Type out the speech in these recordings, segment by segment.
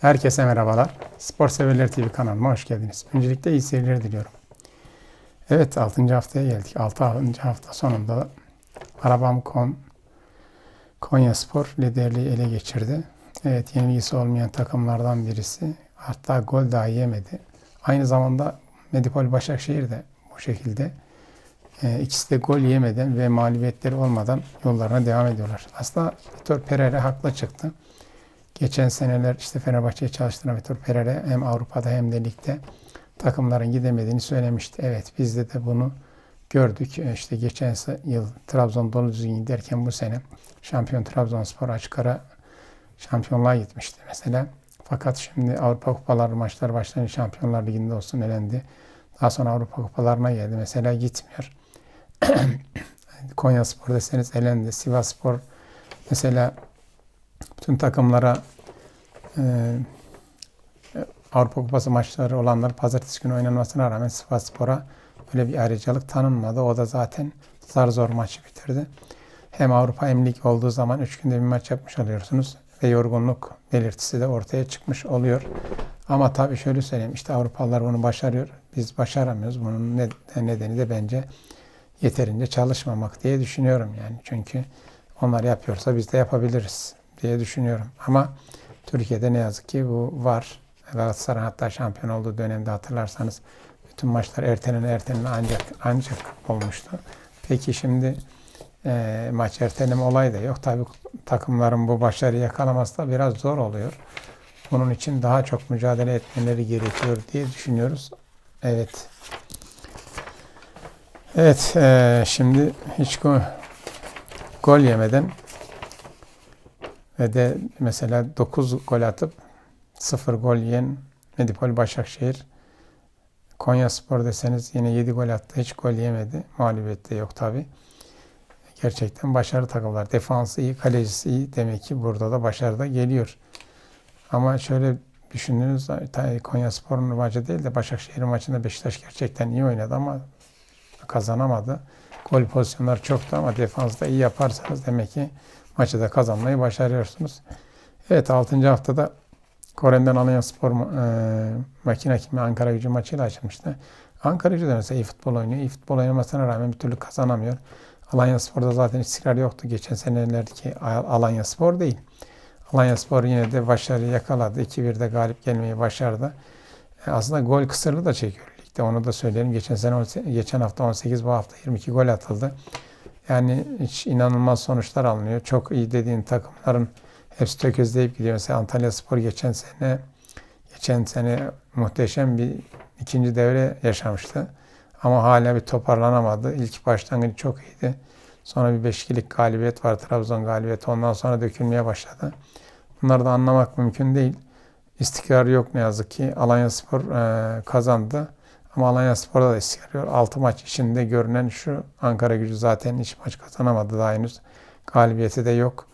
Herkese merhabalar. Spor Severler TV kanalıma hoş geldiniz. Öncelikle iyi seyirler diliyorum. Evet 6. haftaya geldik. 6. hafta sonunda Arabam.com Konya Spor liderliği ele geçirdi. Evet yenilgisi olmayan takımlardan birisi. Hatta gol daha yemedi. Aynı zamanda Medipol Başakşehir de bu şekilde. E, ikisi de gol yemeden ve mağlubiyetleri olmadan yollarına devam ediyorlar. Aslında Vitor Pereira haklı çıktı. Geçen seneler işte Fenerbahçe'ye çalıştıran Vitor Pereira hem Avrupa'da hem de ligde takımların gidemediğini söylemişti. Evet biz de, bunu gördük. E, İşte geçen yıl Trabzon dolu düzgün giderken bu sene şampiyon Trabzonspor açık ara şampiyonluğa gitmişti mesela. Fakat şimdi Avrupa Kupaları maçlar başlayınca Şampiyonlar Ligi'nde olsun elendi. Daha sonra Avrupa Kupalarına geldi. Mesela gitmiyor. Konya Spor deseniz elendi. Sivas Spor mesela bütün takımlara e, Avrupa Kupası maçları olanlar pazartesi günü oynanmasına rağmen Sivas Spor'a böyle bir ayrıcalık tanınmadı. O da zaten zar zor maçı bitirdi. Hem Avrupa hem lig olduğu zaman 3 günde bir maç yapmış oluyorsunuz ve yorgunluk belirtisi de ortaya çıkmış oluyor. Ama tabii şöyle söyleyeyim işte Avrupalılar bunu başarıyor. Biz başaramıyoruz. Bunun nedeni de bence yeterince çalışmamak diye düşünüyorum yani. Çünkü onlar yapıyorsa biz de yapabiliriz diye düşünüyorum. Ama Türkiye'de ne yazık ki bu var. Galatasaray hatta şampiyon olduğu dönemde hatırlarsanız bütün maçlar ertelene ertelene ancak ancak olmuştu. Peki şimdi e, maç erteleme olayı da yok. Tabii takımların bu başarıyı yakalaması da biraz zor oluyor. Bunun için daha çok mücadele etmeleri gerekiyor diye düşünüyoruz. Evet. Evet, e, şimdi hiç gol yemeden ve de mesela 9 gol atıp 0 gol yiyen Medipol Başakşehir Konya Spor deseniz yine 7 gol attı. Hiç gol yemedi. Mağlubiyette yok tabi. Gerçekten başarı takımlar. Defansı iyi, kalecisi iyi. Demek ki burada da başarı da geliyor. Ama şöyle düşündüğünüz Konya Spor'un maçı değil de Başakşehir maçında Beşiktaş gerçekten iyi oynadı ama kazanamadı. Gol pozisyonları çoktu ama defansta iyi yaparsanız demek ki maçı da kazanmayı başarıyorsunuz. Evet 6. haftada Kore'den Alanya Spor e, makine kimi Ankara gücü maçıyla açılmıştı. Ankara gücü de mesela iyi futbol oynuyor. İyi futbol oynamasına rağmen bir türlü kazanamıyor. Alanya Spor'da zaten istikrar yoktu. Geçen senelerdeki Alanya Spor değil. Alanya Spor yine de başarıyı yakaladı. 2-1'de galip gelmeyi başardı. E, aslında gol kısırlığı da çekiyor ligde. Onu da söyleyelim. Geçen sene geçen hafta 18 bu hafta 22 gol atıldı. Yani hiç inanılmaz sonuçlar alınıyor. Çok iyi dediğin takımların hepsi tökezleyip gidiyor. Mesela Antalya Spor geçen sene geçen sene muhteşem bir ikinci devre yaşamıştı. Ama hala bir toparlanamadı. İlk başlangıcı çok iyiydi. Sonra bir beşkilik galibiyet var. Trabzon galibiyeti. Ondan sonra dökülmeye başladı. Bunları da anlamak mümkün değil. İstikrar yok ne yazık ki. Alanya Spor e, kazandı. Ama Alanya Spor'da da istikrar yok. 6 maç içinde görünen şu Ankara gücü zaten hiç maç kazanamadı daha henüz. Galibiyeti de yok.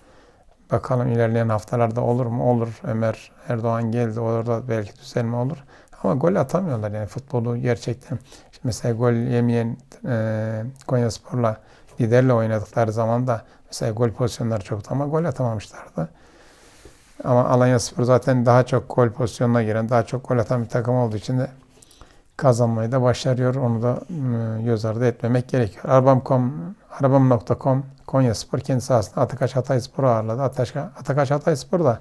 Bakalım ilerleyen haftalarda olur mu? Olur. Ömer Erdoğan geldi. Orada belki düzelme olur. Ama gol atamıyorlar yani futbolu gerçekten. Şimdi mesela gol yemeyen e, Konya Spor'la liderle oynadıkları zaman da mesela gol pozisyonları çoktu ama gol atamamışlardı. Ama Alanya Spor zaten daha çok gol pozisyonuna giren, daha çok gol atan bir takım olduğu için de kazanmayı da başarıyor. Onu da ıı, göz ardı etmemek gerekiyor. Arabam.com, arabam.com Konya Spor kendi sahasında Atakaş Hatay Spor'u ağırladı. Atakaş, Atakaş Hatay Spor da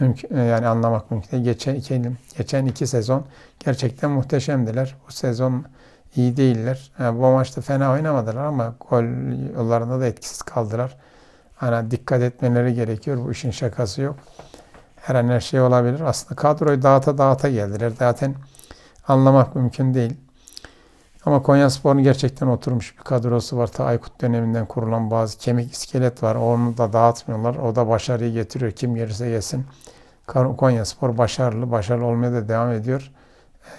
mümkün, e, yani anlamak mümkün değil. Geçen iki, geçen iki sezon gerçekten muhteşemdiler. Bu sezon iyi değiller. Yani bu maçta fena oynamadılar ama gol yollarında da etkisiz kaldılar. Hani dikkat etmeleri gerekiyor. Bu işin şakası yok. Her an her şey olabilir. Aslında kadroyu dağıta dağıta geldiler. Zaten anlamak mümkün değil. Ama Konya Spor'un gerçekten oturmuş bir kadrosu var. Ta Aykut döneminden kurulan bazı kemik iskelet var. Onu da dağıtmıyorlar. O da başarıyı getiriyor. Kim gelirse gelsin. Konya Spor başarılı. Başarılı olmaya da devam ediyor.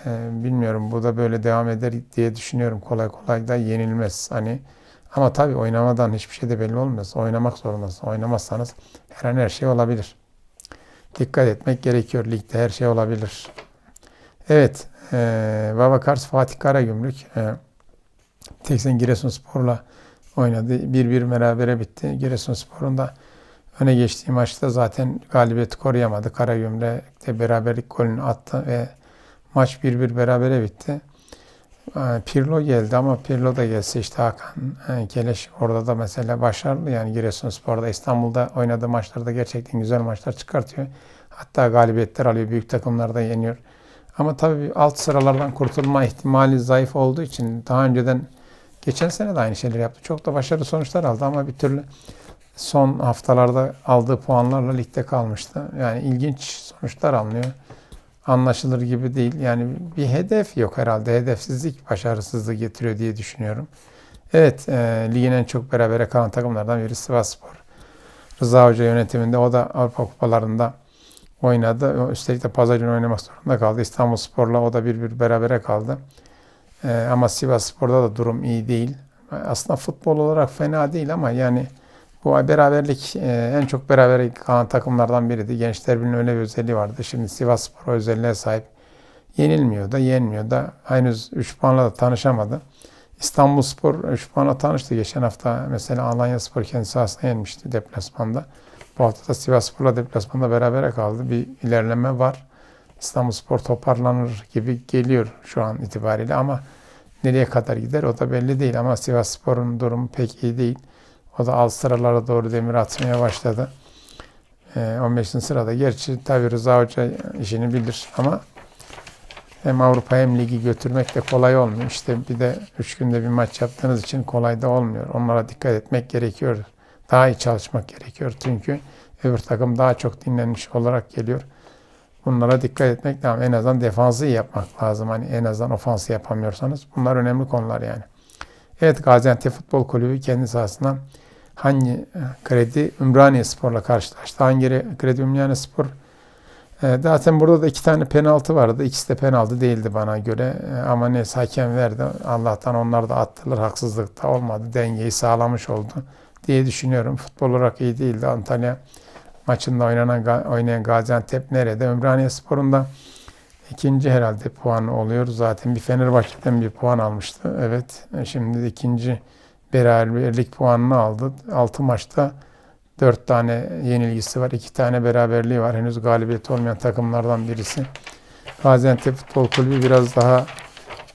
Ee, bilmiyorum bu da böyle devam eder diye düşünüyorum. Kolay kolay da yenilmez. Hani ama tabii oynamadan hiçbir şey de belli olmaz. Oynamak zorundasın. Oynamazsanız her an her şey olabilir. Dikkat etmek gerekiyor. Ligde her şey olabilir. Evet. E, Baba Kars Fatih Karagümrük e, Teksen Giresunspor'la oynadı. Bir bir berabere bitti. Giresunspor'un da öne geçtiği maçta zaten galibiyeti koruyamadı. Karagümrük'te beraberlik golünü attı ve maç 1-1 berabere bitti. Ee, Pirlo geldi ama Pirlo da gelse işte Hakan e, Keleş orada da mesela başarılı yani Giresunspor'da İstanbul'da oynadığı maçlarda gerçekten güzel maçlar çıkartıyor. Hatta galibiyetler alıyor. Büyük takımlarda yeniyor. Ama tabii alt sıralardan kurtulma ihtimali zayıf olduğu için daha önceden geçen sene de aynı şeyler yaptı. Çok da başarılı sonuçlar aldı ama bir türlü son haftalarda aldığı puanlarla ligde kalmıştı. Yani ilginç sonuçlar alınıyor. Anlaşılır gibi değil. Yani bir hedef yok herhalde. Hedefsizlik başarısızlığı getiriyor diye düşünüyorum. Evet, e, ligin en çok berabere kalan takımlardan biri Sivasspor. Rıza Hoca yönetiminde o da Avrupa Kupalarında oynadı. Üstelik de pazar günü oynamak zorunda kaldı. İstanbul Spor'la o da bir bir berabere kaldı. Ee, ama Sivas Spor'da da durum iyi değil. Aslında futbol olarak fena değil ama yani bu beraberlik e, en çok beraber kalan takımlardan biriydi. Gençler Birliği'nin öyle bir özelliği vardı. Şimdi Sivas Spor özelliğe sahip. Yenilmiyor da yenmiyor da henüz 3 puanla da tanışamadı. İstanbul Spor 3 puanla tanıştı. Geçen hafta mesela Alanya Spor kendi sahasında yenmişti deplasmanda. Bu hafta da Sivas deplasmanda berabere kaldı. Bir ilerleme var. İstanbul Spor toparlanır gibi geliyor şu an itibariyle ama nereye kadar gider o da belli değil. Ama Sivas Spor'un durumu pek iyi değil. O da alt sıralara doğru demir atmaya başladı. E, 15. sırada. Gerçi tabi Rıza Hoca işini bilir ama hem Avrupa hem ligi götürmek de kolay olmuyor. İşte bir de 3 günde bir maç yaptığınız için kolay da olmuyor. Onlara dikkat etmek gerekiyor. Daha iyi çalışmak gerekiyor. Çünkü öbür takım daha çok dinlenmiş olarak geliyor. Bunlara dikkat etmek lazım. En azından defansı yapmak lazım. Hani en azından ofansı yapamıyorsanız. Bunlar önemli konular yani. Evet Gaziantep Futbol Kulübü kendi sahasında hangi e, kredi Ümraniye Spor'la karşılaştı. Hangi kredi Ümraniye Spor e, Zaten burada da iki tane penaltı vardı. İkisi de penaltı değildi bana göre. E, ama ne hakem verdi. Allah'tan onlar da attılar. Haksızlık da olmadı. Dengeyi sağlamış oldu diye düşünüyorum. Futbol olarak iyi değildi. Antalya maçında oynanan oynayan Gaziantep nerede? Ümraniye Spor'un ikinci herhalde puan oluyor. Zaten bir Fenerbahçe'den bir puan almıştı. Evet. Şimdi de ikinci beraberlik puanını aldı. Altı maçta dört tane yenilgisi var. iki tane beraberliği var. Henüz galibiyet olmayan takımlardan birisi. Gaziantep Futbol Kulübü biraz daha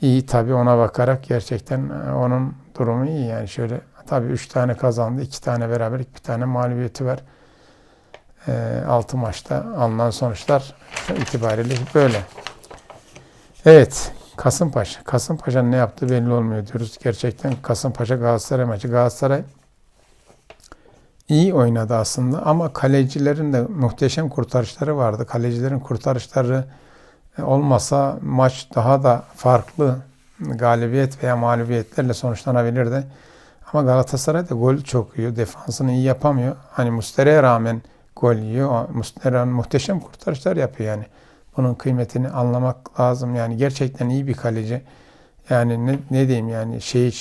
iyi tabii ona bakarak gerçekten e, onun durumu iyi yani şöyle tabii üç tane kazandı, iki tane beraberlik, bir tane mağlubiyeti var. E, 6 maçta alınan sonuçlar itibariyle böyle. Evet, Kasımpaşa. Kasımpaşa'nın ne yaptığı belli olmuyor diyoruz. Gerçekten Kasımpaşa Galatasaray maçı. Galatasaray iyi oynadı aslında ama kalecilerin de muhteşem kurtarışları vardı. Kalecilerin kurtarışları olmasa maç daha da farklı galibiyet veya mağlubiyetlerle sonuçlanabilirdi. Ama Galatasaray da gol çok yiyor. Defansını iyi yapamıyor. Hani Mustera'ya rağmen gol yiyor. Mustera'nın muhteşem kurtarışlar yapıyor yani. Bunun kıymetini anlamak lazım. Yani gerçekten iyi bir kaleci. Yani ne, ne diyeyim yani şey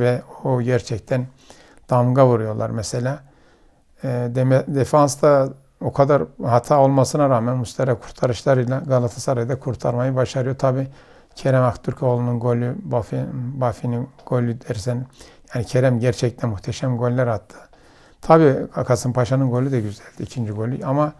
ve o gerçekten damga vuruyorlar mesela. E, defansta o kadar hata olmasına rağmen Mustera kurtarışlarıyla Galatasaray'da kurtarmayı başarıyor. Tabi Kerem Aktürkoğlu'nun golü, Bafi'nin golü dersen yani Kerem gerçekten muhteşem goller attı. Tabi Kasımpaşa'nın golü de güzeldi. ikinci golü ama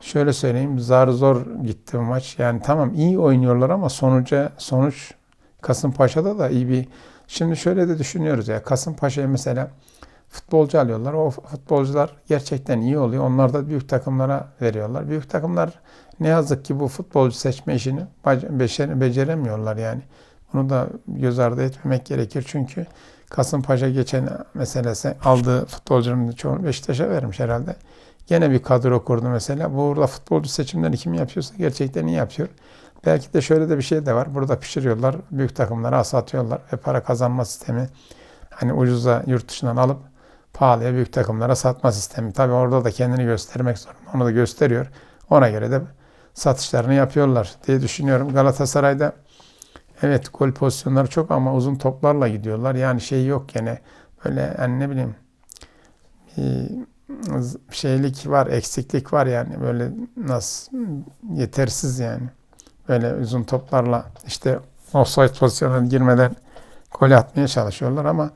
şöyle söyleyeyim zar zor gitti bu maç. Yani tamam iyi oynuyorlar ama sonuca sonuç Kasımpaşa'da da iyi bir Şimdi şöyle de düşünüyoruz ya Kasımpaşa'ya mesela futbolcu alıyorlar. O futbolcular gerçekten iyi oluyor. Onlar da büyük takımlara veriyorlar. Büyük takımlar ne yazık ki bu futbolcu seçme işini beceremiyorlar yani. Bunu da göz ardı etmemek gerekir. Çünkü Kasımpaşa geçen meselesi aldığı futbolcunun çoğunu Beşiktaş'a vermiş herhalde. Gene bir kadro kurdu mesela. Burada futbolcu seçimlerini kim yapıyorsa gerçekten iyi yapıyor. Belki de şöyle de bir şey de var. Burada pişiriyorlar. Büyük takımlara satıyorlar ve para kazanma sistemi. Hani ucuza yurt dışından alıp pahalıya büyük takımlara satma sistemi. Tabii orada da kendini göstermek zorunda. Onu da gösteriyor. Ona göre de satışlarını yapıyorlar diye düşünüyorum. Galatasaray'da evet gol pozisyonları çok ama uzun toplarla gidiyorlar. Yani şey yok yani böyle yani ne bileyim bir şeylik var, eksiklik var yani böyle nasıl yetersiz yani. Böyle uzun toplarla işte offside pozisyonuna girmeden gol atmaya çalışıyorlar ama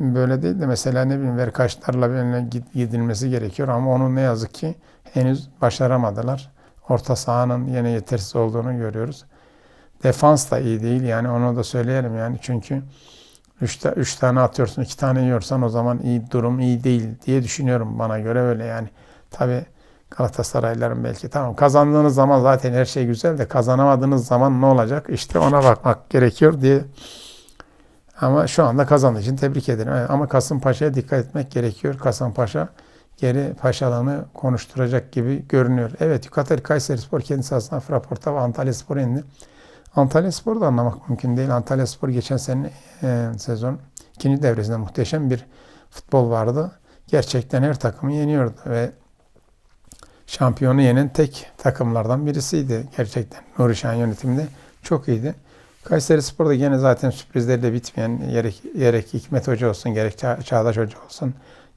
böyle değil de mesela ne bileyim verkaçlarla gid- gidilmesi gerekiyor ama onu ne yazık ki henüz başaramadılar. Orta sahanın yine yetersiz olduğunu görüyoruz. Defans da iyi değil yani onu da söyleyelim yani çünkü 3 üç tane atıyorsun, 2 tane yiyorsan o zaman iyi durum iyi değil diye düşünüyorum bana göre öyle yani. Tabi Galatasaraylıların belki tamam kazandığınız zaman zaten her şey güzel de kazanamadığınız zaman ne olacak? İşte ona bakmak gerekiyor diye. Ama şu anda kazandığı için tebrik ederim. Ama Kasımpaşa'ya dikkat etmek gerekiyor. Kasımpaşa geri paşalarını konuşturacak gibi görünüyor. Evet Yukatel Kayseri Spor kendi sahasında Fraport'a ve Antalya Spor indi. Antalya Spor'u da anlamak mümkün değil. Antalya Spor geçen sene e, sezon ikinci devresinde muhteşem bir futbol vardı. Gerçekten her takımı yeniyordu ve şampiyonu yenen tek takımlardan birisiydi. Gerçekten Nuri Şahin yönetiminde çok iyiydi. Kayseri Spor'da gene zaten sürprizlerle bitmeyen gerek, gerek Hikmet Hoca olsun gerek Ça- Çağdaş Hoca olsun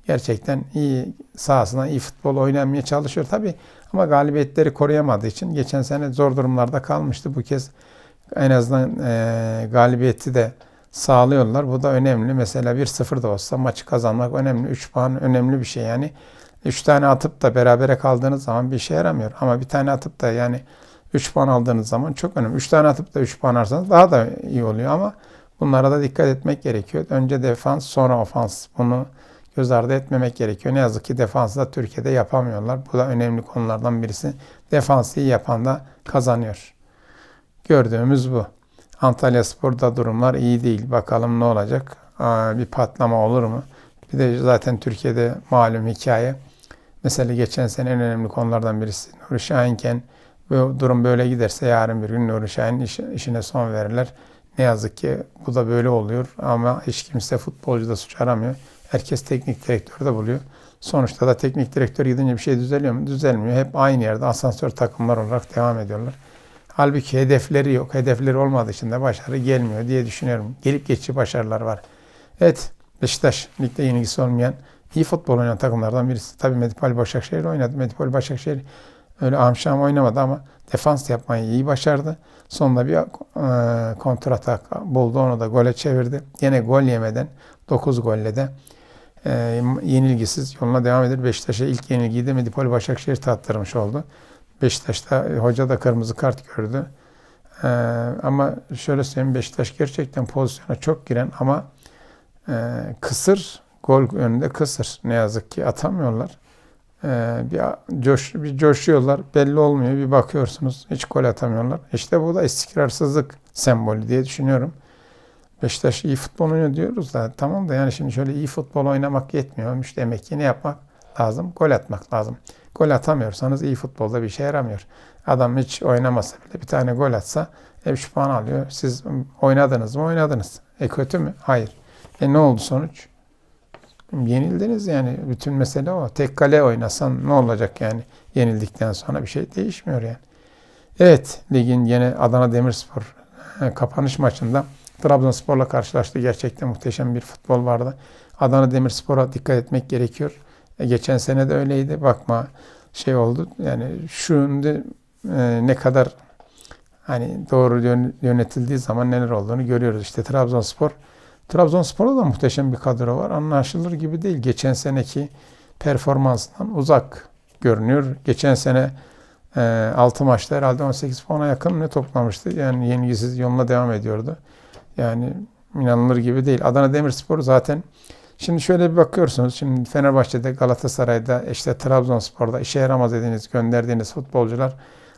gerçekten iyi sahasına iyi futbol oynamaya çalışıyor tabi ama galibiyetleri koruyamadığı için geçen sene zor durumlarda kalmıştı. Bu kez en azından e, galibiyeti de sağlıyorlar. Bu da önemli. Mesela 1-0 da olsa maçı kazanmak önemli. 3 puan önemli bir şey yani. 3 tane atıp da berabere kaldığınız zaman bir işe yaramıyor. Ama bir tane atıp da yani 3 puan aldığınız zaman çok önemli. 3 tane atıp da 3 puan alırsanız daha da iyi oluyor ama bunlara da dikkat etmek gerekiyor. Önce defans sonra ofans. Bunu göz ardı etmemek gerekiyor. Ne yazık ki defansı da Türkiye'de yapamıyorlar. Bu da önemli konulardan birisi. Defansı iyi yapan da kazanıyor. Gördüğümüz bu. Antalya Spor'da durumlar iyi değil. Bakalım ne olacak? Aa, bir patlama olur mu? Bir de zaten Türkiye'de malum hikaye. Mesela geçen sene en önemli konulardan birisi Nuri Şahinken bu durum böyle giderse yarın bir gün Nuri Şahin iş- işine son verirler. Ne yazık ki bu da böyle oluyor ama hiç kimse futbolcuda suç aramıyor. Herkes teknik direktör de buluyor. Sonuçta da teknik direktör gidince bir şey düzeliyor mu? Düzelmiyor. Hep aynı yerde asansör takımlar olarak devam ediyorlar. Halbuki hedefleri yok. Hedefleri olmadığı için de başarı gelmiyor diye düşünüyorum. Gelip geçici başarılar var. Evet Beşiktaş ligde yenilgisi olmayan iyi futbol oynayan takımlardan birisi. Tabii Medipol Başakşehir oynadı. Medipol Başakşehir öyle amşam oynamadı ama defans yapmayı iyi başardı. Sonunda bir e, kontratak buldu. Onu da gole çevirdi. Yine gol yemeden 9 golle de e, yenilgisiz yoluna devam eder. Beşiktaş'a ilk yenilgiyi de Medipol Başakşehir tattırmış oldu. Beşiktaş'ta e, hoca da kırmızı kart gördü. E, ama şöyle söyleyeyim Beşiktaş gerçekten pozisyona çok giren ama e, kısır gol önünde kısır. Ne yazık ki atamıyorlar. E, bir coş bir coşuyorlar. Belli olmuyor. Bir bakıyorsunuz hiç gol atamıyorlar. İşte bu da istikrarsızlık sembolü diye düşünüyorum. Beşiktaş iyi futbol oynuyor diyoruz da tamam da yani şimdi şöyle iyi futbol oynamak yetmiyormuş. Demek ki ne yapmak lazım? Gol atmak lazım. Gol atamıyorsanız iyi futbolda bir şey yaramıyor. Adam hiç oynamasa bile bir tane gol atsa 3 puan alıyor. Siz oynadınız mı? Oynadınız. E kötü mü? Hayır. E ne oldu sonuç? Yenildiniz yani. Bütün mesele o. Tek kale oynasan ne olacak yani? Yenildikten sonra bir şey değişmiyor yani. Evet, ligin yine Adana Demirspor e, kapanış maçında Trabzonspor'la karşılaştı. Gerçekten muhteşem bir futbol vardı. Adana Demirspor'a dikkat etmek gerekiyor. E, geçen sene de öyleydi. Bakma şey oldu. Yani şimdi e, ne kadar hani doğru yön- yönetildiği zaman neler olduğunu görüyoruz. İşte Trabzonspor Trabzonspor'da da muhteşem bir kadro var. Anlaşılır gibi değil. Geçen seneki performansından uzak görünüyor. Geçen sene e, 6 maçta herhalde 18 puana yakın ne toplamıştı. Yani yenilgisiz yoluna devam ediyordu. Yani inanılır gibi değil. Adana Demirspor zaten şimdi şöyle bir bakıyorsunuz. Şimdi Fenerbahçe'de, Galatasaray'da, işte Trabzonspor'da işe yaramaz dediğiniz, gönderdiğiniz futbolcular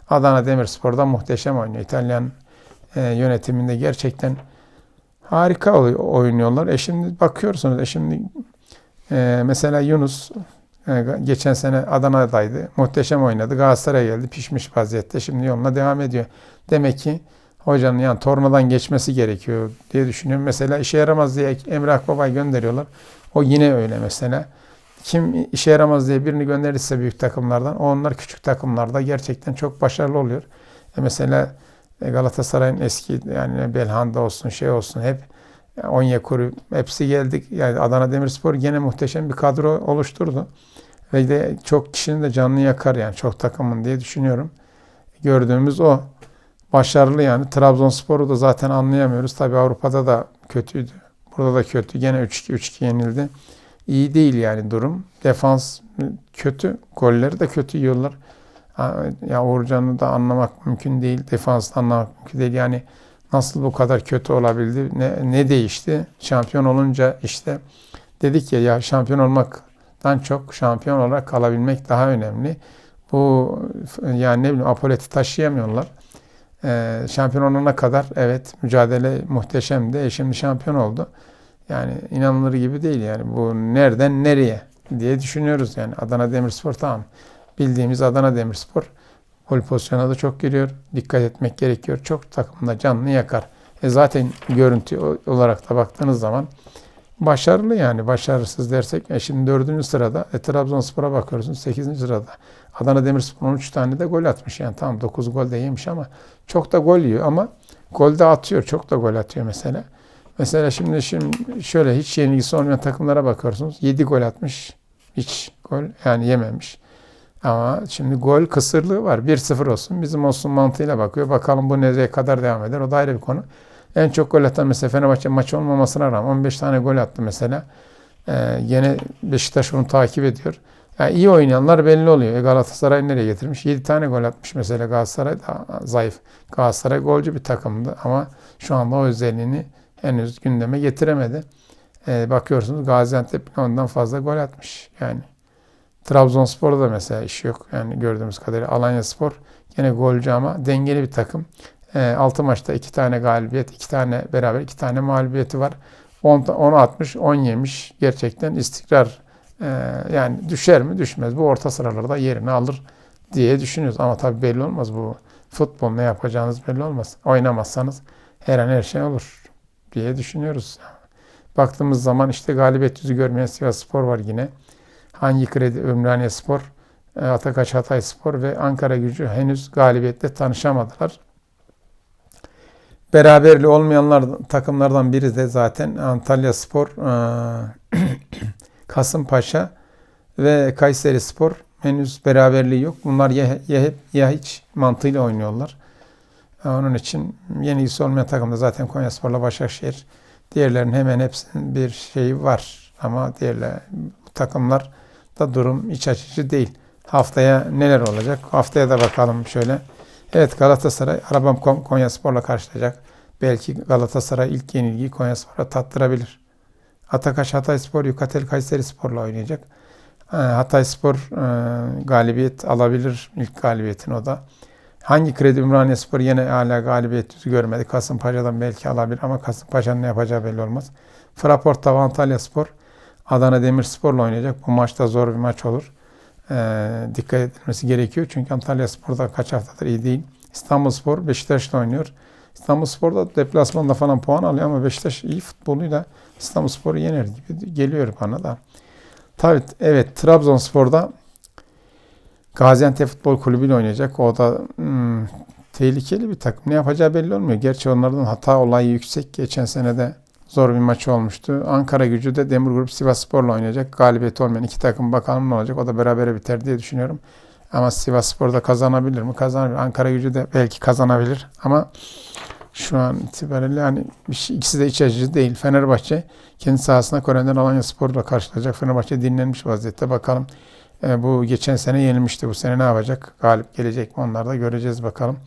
Adana Demirspor'da muhteşem oynuyor. İtalyan e, yönetiminde gerçekten harika oy- oynuyorlar. E şimdi bakıyorsunuz, e şimdi e, mesela Yunus e, geçen sene Adana'daydı. Muhteşem oynadı. Galatasaray'a geldi. Pişmiş vaziyette. Şimdi yoluna devam ediyor. Demek ki hocanın yani tornadan geçmesi gerekiyor diye düşünüyorum. Mesela işe yaramaz diye Emre Akbaba'yı gönderiyorlar. O yine öyle mesela. Kim işe yaramaz diye birini gönderirse büyük takımlardan, onlar küçük takımlarda gerçekten çok başarılı oluyor. E mesela e, Galatasaray'ın eski yani Belhanda olsun şey olsun hep yani Onyekuru hepsi geldik. Yani Adana Demirspor gene muhteşem bir kadro oluşturdu. Ve de çok kişinin de canını yakar yani çok takımın diye düşünüyorum. Gördüğümüz o. Başarılı yani. Trabzonspor'u da zaten anlayamıyoruz. Tabii Avrupa'da da kötüydü. Burada da kötü. Gene 3-2 3-2 yenildi. İyi değil yani durum. Defans kötü. Golleri de kötü yiyorlar. Ya Uğurcan'ı da anlamak mümkün değil. Defansı da anlamak mümkün değil. Yani nasıl bu kadar kötü olabildi? Ne, ne değişti? Şampiyon olunca işte dedik ya ya şampiyon olmaktan çok şampiyon olarak kalabilmek daha önemli. Bu yani ne bileyim apoleti taşıyamıyorlar. Ee, şampiyon olana kadar evet mücadele muhteşemdi. E şimdi şampiyon oldu. Yani inanılır gibi değil yani. Bu nereden nereye diye düşünüyoruz yani. Adana Demirspor tamam. Bildiğimiz Adana Demirspor gol pozisyonuna da çok giriyor. Dikkat etmek gerekiyor. Çok takımda canını yakar. E zaten görüntü olarak da baktığınız zaman başarılı yani. Başarısız dersek e şimdi dördüncü sırada e, Trabzonspor'a bakıyorsunuz 8. sırada. Adana Demirspor 13 tane de gol atmış. Yani tamam 9 gol de yemiş ama çok da gol yiyor ama gol de atıyor. Çok da gol atıyor mesela. Mesela şimdi şimdi şöyle hiç yenilgisi olmayan takımlara bakıyorsunuz. 7 gol atmış. Hiç gol yani yememiş. Ama şimdi gol kısırlığı var. 1-0 olsun bizim olsun mantığıyla bakıyor. Bakalım bu nereye kadar devam eder. O da ayrı bir konu. En çok gol atan mesela Fenerbahçe maçı olmamasına rağmen 15 tane gol attı mesela. Ee, yine Beşiktaş onu takip ediyor. Yani iyi oynayanlar belli oluyor. E Galatasaray nereye getirmiş? 7 tane gol atmış mesela Galatasaray da zayıf. Galatasaray golcü bir takımdı ama şu anda o özelliğini henüz gündeme getiremedi. Ee, bakıyorsunuz Gaziantep ondan fazla gol atmış. Yani Trabzonspor'da da mesela iş yok. Yani gördüğümüz kadarıyla Alanya Spor yine golcü ama dengeli bir takım. E, 6 maçta 2 tane galibiyet, 2 tane beraber 2 tane mağlubiyeti var. 10 10 atmış, 10 yemiş. Gerçekten istikrar e, yani düşer mi? Düşmez. Bu orta sıralarda yerini alır diye düşünüyoruz. Ama tabii belli olmaz bu. Futbol ne yapacağınız belli olmaz. Oynamazsanız her an her şey olur diye düşünüyoruz. Baktığımız zaman işte galibiyet yüzü görmeyen Sivas Spor var yine. Hangi kredi Ümraniye Spor, e, Atakaç Hatay Spor ve Ankara Gücü henüz galibiyetle tanışamadılar. Beraberli olmayanlar takımlardan biri de zaten Antalya Spor, e, Kasımpaşa ve Kayseri Spor henüz beraberliği yok. Bunlar ya, ya hep ya hiç mantığıyla oynuyorlar. E, Onun için yenilgisi olmayan takımda zaten Konyaspor'la Başakşehir. Diğerlerinin hemen hepsinin bir şeyi var. Ama diğerler takımlar da durum iç açıcı değil. Haftaya neler olacak? Haftaya da bakalım şöyle. Evet Galatasaray Arabam.com Konyaspor'la karşılayacak. Belki Galatasaray ilk yenilgiyi Konyaspor'a tattırabilir. Atakaş Hatayspor Yukatel Kayseri Spor'la oynayacak. Ee, Hatayspor e, galibiyet alabilir. İlk galibiyetin o da. Hangi kredi Ümraniye Spor yine hala galibiyet yüzü görmedi. Kasımpaşa'dan belki alabilir ama Kasımpaşa'nın ne yapacağı belli olmaz. Fraport Antalya Spor Adana Demirspor'la oynayacak. Bu maçta zor bir maç olur. Ee, dikkat edilmesi gerekiyor. Çünkü Antalya Spor'da kaç haftadır iyi değil. İstanbul Spor Beşiktaş'la oynuyor. İstanbul Spor'da deplasmanda falan puan alıyor ama Beşiktaş iyi futboluyla İstanbul Spor'u yener gibi geliyor bana da. Tabii evet Trabzonspor'da Gaziantep Futbol Kulübü ile oynayacak. O da hmm, tehlikeli bir takım. Ne yapacağı belli olmuyor. Gerçi onlardan hata olayı yüksek. Geçen sene de zor bir maç olmuştu. Ankara gücü de Demir Grup Sivas Spor'la oynayacak. Galibiyeti olmayan iki takım bakalım ne olacak. O da berabere biter diye düşünüyorum. Ama Sivas Spor da kazanabilir mi? Kazanabilir. Ankara gücü de belki kazanabilir. Ama şu an itibariyle şey, ikisi de iç açıcı değil. Fenerbahçe kendi sahasına Kore'den Alanya Spor'la karşılayacak. Fenerbahçe dinlenmiş vaziyette. Bakalım e, bu geçen sene yenilmişti. Bu sene ne yapacak? Galip gelecek mi? Onları da göreceğiz bakalım.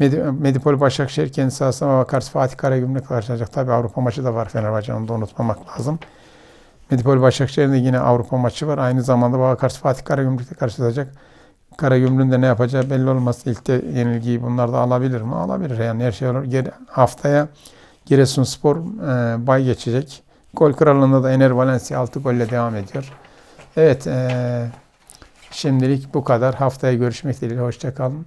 Medipol Başakşehir kendi sahasına bakarsa Fatih Karagümrük karşılayacak. Tabii Avrupa maçı da var Fenerbahçe'nin da unutmamak lazım. Medipol Başakşehir'in de yine Avrupa maçı var. Aynı zamanda Bakarsa Fatih Karagümrük'te karşılayacak. Karagümrük'ün de ne yapacağı belli olmaz. İlk de yenilgiyi bunlar da alabilir mi? Alabilir. Yani her şey olur. Geri, haftaya Giresunspor e, bay geçecek. Gol kralında da Ener Valencia 6 golle devam ediyor. Evet. E, şimdilik bu kadar. Haftaya görüşmek dileğiyle. Hoşçakalın.